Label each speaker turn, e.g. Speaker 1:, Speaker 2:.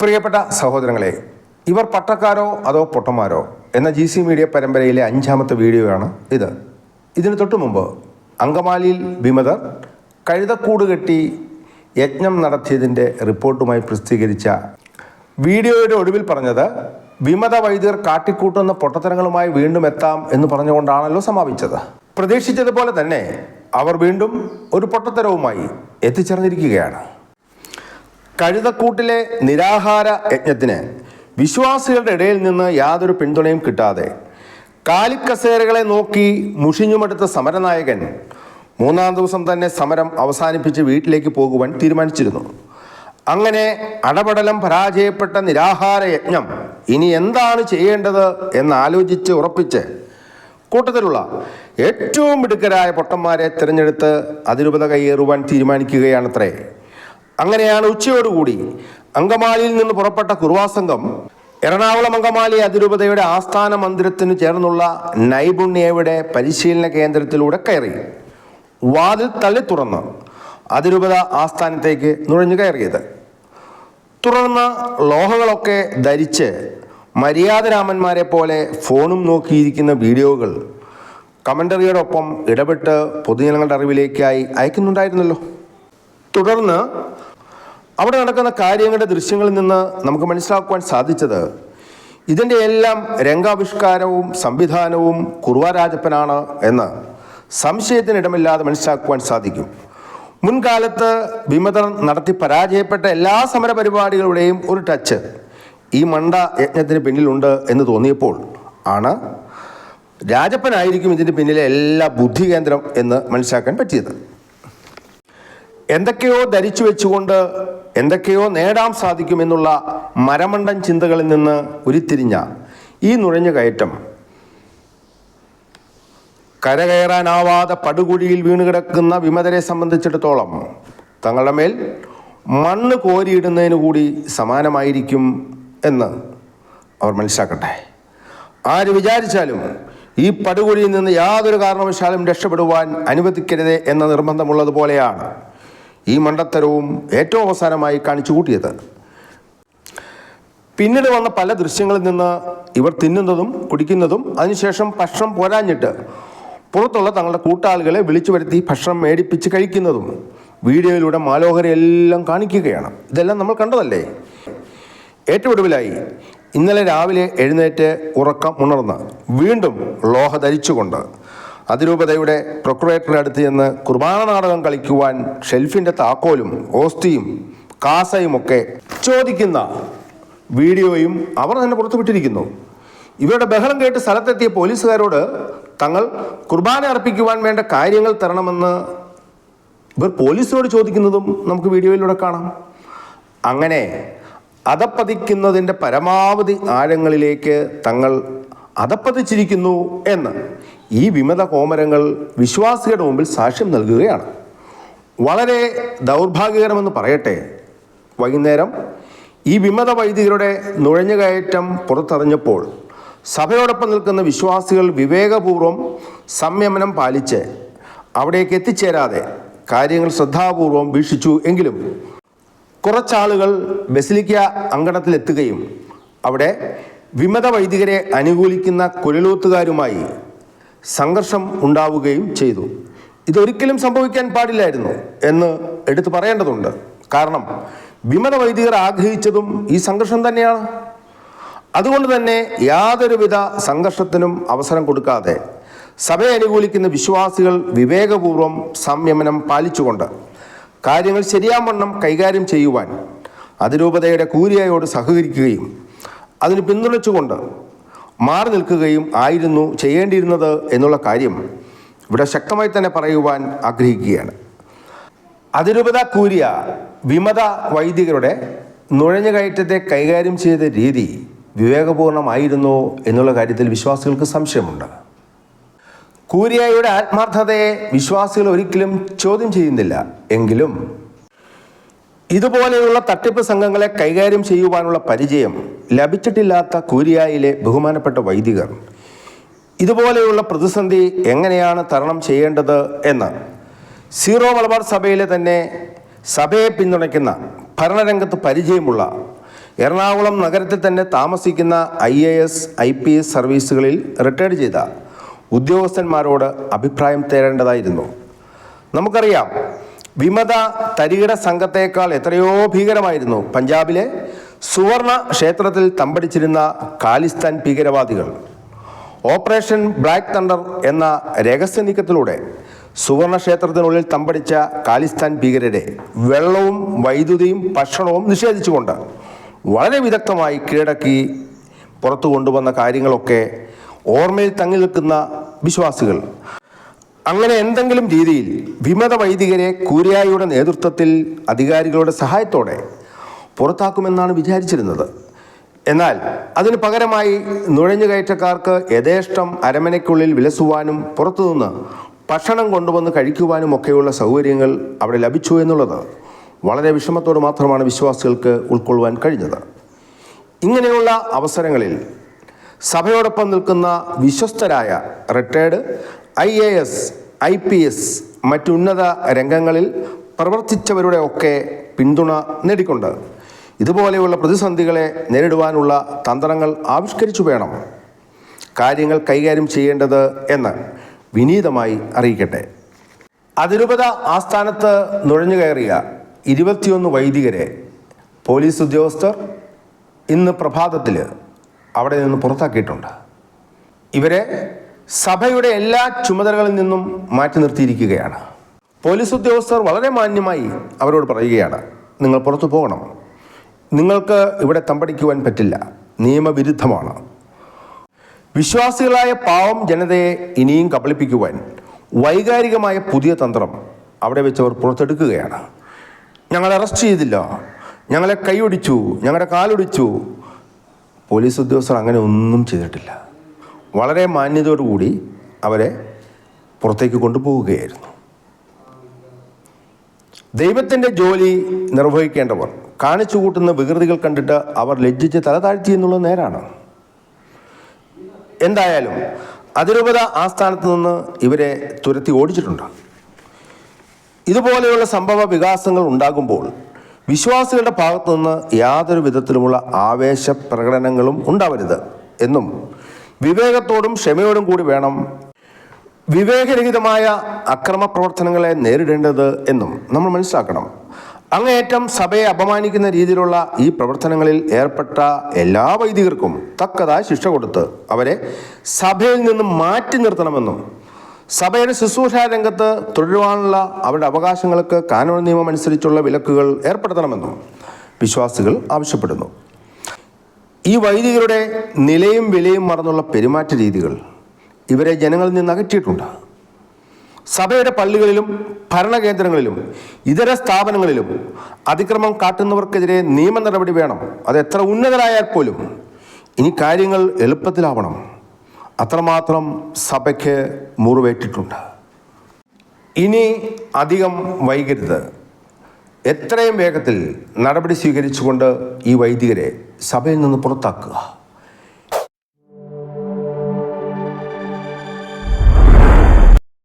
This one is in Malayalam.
Speaker 1: പ്രിയപ്പെട്ട സഹോദരങ്ങളെ ഇവർ പട്ടക്കാരോ അതോ പൊട്ടന്മാരോ എന്ന ജി സി മീഡിയ പരമ്പരയിലെ അഞ്ചാമത്തെ വീഡിയോയാണ് ഇത്. ഇതിന് തൊട്ടു മുമ്പ് അങ്കമാലിയിൽ വിമതർ കഴുതക്കൂട് കെട്ടി യജ്ഞം നടത്തിയതിന്റെ റിപ്പോർട്ടുമായി പ്രസിദ്ധീകരിച്ച വീഡിയോയുടെ ഒടുവിൽ പറഞ്ഞത് വിമത വൈദ്യർ കാട്ടിക്കൂട്ടുന്ന പൊട്ടത്തരങ്ങളുമായി വീണ്ടും എത്താം എന്ന് പറഞ്ഞുകൊണ്ടാണല്ലോ സമാപിച്ചത്. പ്രതീക്ഷിച്ചതുപോലെ തന്നെ അവർ വീണ്ടും ഒരു പൊട്ടത്തരവുമായി എത്തിച്ചേർന്നിരിക്കുകയാണ്. കഴുതക്കൂട്ടിലെ നിരാഹാര യജ്ഞത്തിന് വിശ്വാസികളുടെ ഇടയിൽ നിന്ന് യാതൊരു പിന്തുണയും കിട്ടാതെ കാലിക്കസേരകളെ നോക്കി മുഷിഞ്ഞുമെടുത്ത സമരനായകൻ മൂന്നാം ദിവസം തന്നെ സമരം അവസാനിപ്പിച്ച് വീട്ടിലേക്ക് പോകുവാൻ തീരുമാനിച്ചിരുന്നു. അങ്ങനെ അടപടലം പരാജയപ്പെട്ട നിരാഹാര യജ്ഞം ഇനി എന്താണ് ചെയ്യേണ്ടത് എന്ന് ആലോചിച്ച് ഉറപ്പിച്ച് കൂട്ടത്തിലുള്ള ഏറ്റവും മിടുക്കരായ പൊട്ടന്മാരെ തിരഞ്ഞെടുത്ത് അതിരൂപത കൈയേറുവാൻ തീരുമാനിക്കുകയാണത്രേ. അങ്ങനെയാണ് ഉച്ചയോടുകൂടി അങ്കമാലിയിൽ നിന്ന് പുറപ്പെട്ട കുറുവാസംഘം എറണാകുളം അങ്കമാലി അതിരൂപതയുടെ ആസ്ഥാന മന്ദിരത്തിന് ചേർന്നുള്ള നൈപുണ്യയുടെ പരിശീലന കേന്ദ്രത്തിലൂടെ കയറി. വാതിൽ തള്ളി തുറന്ന് അതിരൂപത ആസ്ഥാനത്തേക്ക് നുഴഞ്ഞു കയറിയത്. തുറന്ന ലോഹങ്ങളൊക്കെ ധരിച്ച് മര്യാദരാമന്മാരെ പോലെ ഫോണും നോക്കിയിരിക്കുന്ന വീഡിയോകൾ കമന്ററിയോടൊപ്പം ഇടപെട്ട് പൊതുജനങ്ങളുടെ അറിവിലേക്കായി അയക്കുന്നുണ്ടായിരുന്നല്ലോ. തുടർന്ന് അവിടെ നടക്കുന്ന കാര്യങ്ങളുടെ ദൃശ്യങ്ങളിൽ നിന്ന് നമുക്ക് മനസ്സിലാക്കുവാൻ സാധിച്ചത് ഇതിന്റെ എല്ലാം രംഗാവിഷ്കാരവും സംവിധാനവും കുറുവാരാജപ്പനാണ് എന്ന് സംശയത്തിനിടമില്ലാതെ മനസ്സിലാക്കുവാൻ സാധിക്കും. മുൻകാലത്ത് വിമതർ നടത്തി പരാജയപ്പെട്ട എല്ലാ സമരപരിപാടികളുടെയും ഒരു ടച്ച് ഈ മണ്ട യജ്ഞത്തിന് പിന്നിലുണ്ട് എന്ന് തോന്നിയപ്പോൾ ആണ് രാജപ്പനായിരിക്കും ഇതിന്റെ പിന്നിലെ എല്ലാ ബുദ്ധി കേന്ദ്രം എന്ന് മനസ്സിലാക്കാൻ പറ്റിയത്. എന്തൊക്കെയോ ധരിച്ചു വെച്ചുകൊണ്ട് എന്തൊക്കെയോ നേടാൻ സാധിക്കുമെന്നുള്ള മരമണ്ടൻ ചിന്തകളിൽ നിന്ന് ഉരുത്തിരിഞ്ഞ ഈ നുഴഞ്ഞു കയറ്റം. കരകയറാനാവാതെ പടുകുഴിയിൽ വീണ് കിടക്കുന്ന വിമതരെ സംബന്ധിച്ചിടത്തോളം തങ്ങളുടെ മേൽ മണ്ണ് കോരിയിടുന്നതിന് കൂടി സമാനമായിരിക്കും എന്ന് അവർ മനസ്സിലാക്കട്ടെ. ആര് വിചാരിച്ചാലും ഈ പടുകുഴിയിൽ നിന്ന് യാതൊരു കാരണവശാലും രക്ഷപ്പെടുവാൻ അനുവദിക്കരുത് എന്ന നിർബന്ധമുള്ളതുപോലെയാണ്. ഈ മണ്ടത്തരവും ഏറ്റവും അവസാനമായി കാണിച്ചു കൂട്ടിയത്. പിന്നീട് വന്ന പല ദൃശ്യങ്ങളിൽ നിന്ന് ഇവർ തിന്നുന്നതും കുടിക്കുന്നതും അതിനുശേഷം ഭക്ഷണം പോരാഞ്ഞിട്ട് പുറത്തുള്ള തങ്ങളുടെ കൂട്ടാളികളെ വിളിച്ചു വരുത്തി ഭക്ഷണം മേടിപ്പിച്ച് കഴിക്കുന്നതും വീഡിയോയിലൂടെ മാലോഹരെല്ലാം കാണിക്കുകയാണ്. ഇതെല്ലാം നമ്മൾ കണ്ടതല്ലേ? ഏറ്റവും ഒടുവിലായി ഇന്നലെ രാവിലെ എഴുന്നേറ്റ് ഉറക്കം ഉണർന്ന് വീണ്ടും ലോഹ ധരിച്ചുകൊണ്ട് അതിരൂപതയുടെ പ്രൊക്കുറേറ്ററുടെ അടുത്ത് ചെന്ന് കുർബാന നാടകം കളിക്കുവാൻ ഷെൽഫിന്റെ താക്കോലും ഓസ്തിയും കാസയുമൊക്കെ ചോദിക്കുന്ന വീഡിയോയും അവർ തന്നെ പുറത്തുവിട്ടിരിക്കുന്നു. ഇവരുടെ ബഹളം കേട്ട് സ്ഥലത്തെത്തിയ പോലീസുകാരോട് തങ്ങൾ കുർബാന അർപ്പിക്കുവാൻ വേണ്ട കാര്യങ്ങൾ തരണമെന്ന് ഇവർ പോലീസിനോട് ചോദിക്കുന്നതും നമുക്ക് വീഡിയോയിലൂടെ കാണാം. അങ്ങനെ അതപ്പതിക്കുന്നതിന്റെ പരമാവധി ആഴങ്ങളിലേക്ക് തങ്ങൾ അതപ്പതിച്ചിരിക്കുന്നു എന്ന് ഈ വിമത കോമരങ്ങൾ വിശ്വാസികളുടെ മുമ്പിൽ സാക്ഷ്യം നൽകുകയാണ്. വളരെ ദൗർഭാഗ്യകരമെന്ന് പറയട്ടെ. വൈകുന്നേരം ഈ വിമത വൈദികരുടെ നുഴഞ്ഞുകയറ്റം പുറത്തറിഞ്ഞപ്പോൾ സഭയോടൊപ്പം നിൽക്കുന്ന വിശ്വാസികൾ വിവേകപൂർവം സംയമനം പാലിച്ച് അവിടേക്ക് എത്തിച്ചേരാതെ കാര്യങ്ങൾ ശ്രദ്ധാപൂർവം വീക്ഷിച്ചു എങ്കിലും കുറച്ചാളുകൾ ബസിലിക്ക അങ്കണത്തിലെത്തുകയും അവിടെ വിമത വൈദികരെ അനുകൂലിക്കുന്ന കുഴലൂത്തുകാരുമായി സംഘർഷം ഉണ്ടാവുകയും ചെയ്തു. ഇതൊരിക്കലും സംഭവിക്കാൻ പാടില്ലായിരുന്നു എന്ന് എടുത്തു പറയേണ്ടതുണ്ട്. കാരണം വിമത വൈദികർ ആഗ്രഹിച്ചതും ഈ സംഘർഷം തന്നെയാണ്. അതുകൊണ്ട് തന്നെ യാതൊരുവിധ സംഘർഷത്തിനും അവസരം കൊടുക്കാതെ സഭയെ അനുകൂലിക്കുന്ന വിശ്വാസികൾ വിവേകപൂർവം സംയമനം പാലിച്ചുകൊണ്ട് കാര്യങ്ങൾ ശരിയാവണ്ണം കൈകാര്യം ചെയ്യുവാൻ അതിരൂപതയുടെ കൂരിയായോട് സഹകരിക്കുകയും അതിന് പിന്തുണച്ചുകൊണ്ട് മാറി നിൽക്കുകയും ആയിരുന്നു ചെയ്യേണ്ടിയിരുന്നത് എന്നുള്ള കാര്യം ഇവിടെ ശക്തമായി തന്നെ പറയുവാൻ ആഗ്രഹിക്കുകയാണ്. അതിരൂപത കൂരിയ വിമത വൈദികരുടെ നുഴഞ്ഞുകയറ്റത്തെ കൈകാര്യം ചെയ്ത രീതി വിവേകപൂർണമായിരുന്നോ എന്നുള്ള കാര്യത്തിൽ വിശ്വാസികൾക്ക് സംശയമുണ്ട്. കൂരിയായുടെ ആത്മാർത്ഥതയെ വിശ്വാസികൾ ഒരിക്കലും ചോദ്യം ചെയ്യുന്നില്ല. എങ്കിലും ഇതുപോലെയുള്ള തട്ടിപ്പ് സംഘങ്ങളെ കൈകാര്യം ചെയ്യുവാനുള്ള പരിചയം ലഭിച്ചിട്ടില്ലാത്ത കൂരിയായിലെ ബഹുമാനപ്പെട്ട വൈദികർ. ഇതുപോലെയുള്ള പ്രതിസന്ധി എങ്ങനെയാണ് തരണം ചെയ്യേണ്ടത് എന്ന് സീറോ മലബാർ സഭയിലെ തന്നെ സഭയെ പിന്തുണയ്ക്കുന്ന ഭരണരംഗത്ത് പരിചയമുള്ള എറണാകുളം നഗരത്തിൽ തന്നെ താമസിക്കുന്ന I A S I P S സർവീസുകളിൽ retired ചെയ്ത ഉദ്യോഗസ്ഥന്മാരോട് അഭിപ്രായം തേടേണ്ടതായിരുന്നു. നമുക്കറിയാം വിമത തരികിട സംഘത്തേക്കാൾ എത്രയോ ഭീകരമായിരുന്നു പഞ്ചാബിലെ സുവർണ ക്ഷേത്രത്തിൽ തമ്പടിച്ചിരുന്ന കാലിസ്ഥാൻ ഭീകരവാദികൾ. ഓപ്പറേഷൻ ബ്ലാക്ക് തണ്ടർ എന്ന രഹസ്യ നീക്കത്തിലൂടെ സുവർണ ക്ഷേത്രത്തിനുള്ളിൽ തമ്പടിച്ച കാലിസ്ഥാൻ ഭീകരരെ വെള്ളവും വൈദ്യുതിയും ഭക്ഷണവും നിഷേധിച്ചുകൊണ്ട് വളരെ വിദഗ്ധമായി കീഴടക്കി പുറത്തു കൊണ്ടുവന്ന കാര്യങ്ങളൊക്കെ ഓർമ്മയിൽ തങ്ങി നിൽക്കുന്ന വിശ്വാസികൾ. അങ്ങനെ എന്തെങ്കിലും രീതിയിൽ വിമത വൈദികരെ കൂരിയായുടെ നേതൃത്വത്തിൽ അധികാരികളുടെ സഹായത്തോടെ പുറത്താക്കുമെന്നാണ് വിചാരിച്ചിരുന്നത്. എന്നാൽ അതിന് പകരമായി നുഴഞ്ഞുകയറ്റക്കാർക്ക് യഥേഷ്ടം അരമനയ്ക്കുള്ളിൽ വിലസുവാനും പുറത്തുനിന്ന് ഭക്ഷണം കൊണ്ടുവന്ന് കഴിക്കുവാനും ഒക്കെയുള്ള സൗകര്യങ്ങൾ അവിടെ ലഭിച്ചു എന്നുള്ളത് വളരെ വിഷമത്തോട് മാത്രമാണ് വിശ്വാസികൾക്ക് ഉൾക്കൊള്ളുവാൻ കഴിഞ്ഞത്. ഇങ്ങനെയുള്ള അവസരങ്ങളിൽ സഭയോടൊപ്പം നിൽക്കുന്ന വിശ്വസ്തരായ retired I A S I P S മറ്റുന്നത രംഗങ്ങളിൽ പ്രവർത്തിച്ചവരുടെ ഒക്കെ പിന്തുണ നേടിക്കൊണ്ട് ഇതുപോലെയുള്ള പ്രതിസന്ധികളെ നേരിടുവാനുള്ള തന്ത്രങ്ങൾ ആവിഷ്കരിച്ചു വേണം. കാര്യങ്ങൾ കൈകാര്യം ചെയ്യേണ്ടത് എന്ന് വിനീതമായി അറിയിക്കട്ടെ. അതിരൂപത ആസ്ഥാനത്ത് നുഴഞ്ഞു കയറിയ ഇരുപത്തിയൊന്ന് വൈദികരെ പോലീസ് ഉദ്യോഗസ്ഥർ ഇന്ന് പ്രഭാതത്തിൽ അവിടെ നിന്ന് പുറത്താക്കിയിട്ടുണ്ട്. ഇവരെ സഭയുടെ എല്ലാ ചുമതലകളിൽ നിന്നും മാറ്റി നിർത്തിയിരിക്കുകയാണ്. പോലീസ് ഉദ്യോഗസ്ഥർ വളരെ മാന്യമായി അവരോട് പറയുകയാണ് നിങ്ങൾ പുറത്തു പോകണം. നിങ്ങൾക്ക് ഇവിടെ തമ്പടിക്കുവാൻ പറ്റില്ല. നിയമവിരുദ്ധമാണ്. വിശ്വാസികളായ പാവം ജനതയെ ഇനിയും കബളിപ്പിക്കുവാൻ വൈകാരികമായ പുതിയ തന്ത്രം അവിടെ വെച്ചവർ പുറത്തെടുക്കുകയാണ്. ഞങ്ങളെ അറസ്റ്റ് ചെയ്തില്ല. ഞങ്ങളെ കൈയൊടിച്ചു. ഞങ്ങളുടെ കാലൊടിച്ചു. പോലീസ് ഉദ്യോഗസ്ഥർ അങ്ങനെ ഒന്നും ചെയ്തിട്ടില്ല. വളരെ മാന്യതയോടുകൂടി അവരെ പുറത്തേക്ക് കൊണ്ടുപോവുകയായിരുന്നു. ദൈവത്തിന്റെ ജോലി നിർവഹിക്കേണ്ടവർ കാണിച്ചു കൂട്ടുന്ന വികൃതികൾ കണ്ടിട്ട് അവർ ലജ്ജിച്ച് തല താഴ്ത്തി എന്നുള്ളത് നേരാണ്. എന്തായാലും അതിരൂപത ആസ്ഥാനത്ത് നിന്ന് ഇവരെ തുരത്തി ഓടിച്ചിട്ടുണ്ട്. ഇതുപോലെയുള്ള സംഭവ വികാസങ്ങൾ ഉണ്ടാകുമ്പോൾ വിശ്വാസികളുടെ ഭാഗത്തു നിന്ന് യാതൊരു വിധത്തിലുമുള്ള ആവേശ പ്രകടനങ്ങളും ഉണ്ടാവരുത് എന്നും വിവേകത്തോടും ക്ഷമയോടും കൂടി വേണം വിവേകരഹിതമായ അക്രമ പ്രവർത്തനങ്ങളെ നേരിടേണ്ടത് എന്നും നമ്മൾ മനസ്സിലാക്കണം. അങ്ങേയറ്റം സഭയെ അപമാനിക്കുന്ന രീതിയിലുള്ള ഈ പ്രവർത്തനങ്ങളിൽ ഏർപ്പെട്ട എല്ലാ വൈദികർക്കും തക്കതായ ശിക്ഷ കൊടുത്ത് അവരെ സഭയിൽ നിന്നും മാറ്റി നിർത്തണമെന്നും സഭയുടെ ശുശ്രൂഷ രംഗത്ത് തുടരുവാനുള്ള അവരുടെ അവകാശങ്ങൾക്ക് കാനൂൺ നിയമം അനുസരിച്ചുള്ള വിലക്കുകൾ ഏർപ്പെടുത്തണമെന്നും വിശ്വാസികൾ ആവശ്യപ്പെടുന്നു. ഈ വൈദികരുടെ നിലയും വിലയും മറന്നുള്ള പെരുമാറ്റ രീതികൾ ഇവരെ ജനങ്ങളിൽ നിന്ന് അകറ്റിയിട്ടുണ്ട്. സഭയുടെ പള്ളികളിലും ഭരണകേന്ദ്രങ്ങളിലും ഇതര സ്ഥാപനങ്ങളിലും അതിക്രമം കാട്ടുന്നവർക്കെതിരെ നിയമ നടപടി വേണം. അത് എത്ര ഉന്നതരായാൽ പോലും ഇനി കാര്യങ്ങൾ എളുപ്പത്തിലാവണം. അത്രമാത്രം സഭയ്ക്ക് മുറിവേറ്റിട്ടുണ്ട്. ഇനി അധികം വൈകരുത്. എത്രയും വേഗത്തിൽ നടപടി സ്വീകരിച്ചുകൊണ്ട് ഈ വൈദികരെ സഭയിൽ നിന്ന് പുറത്താക്കുക.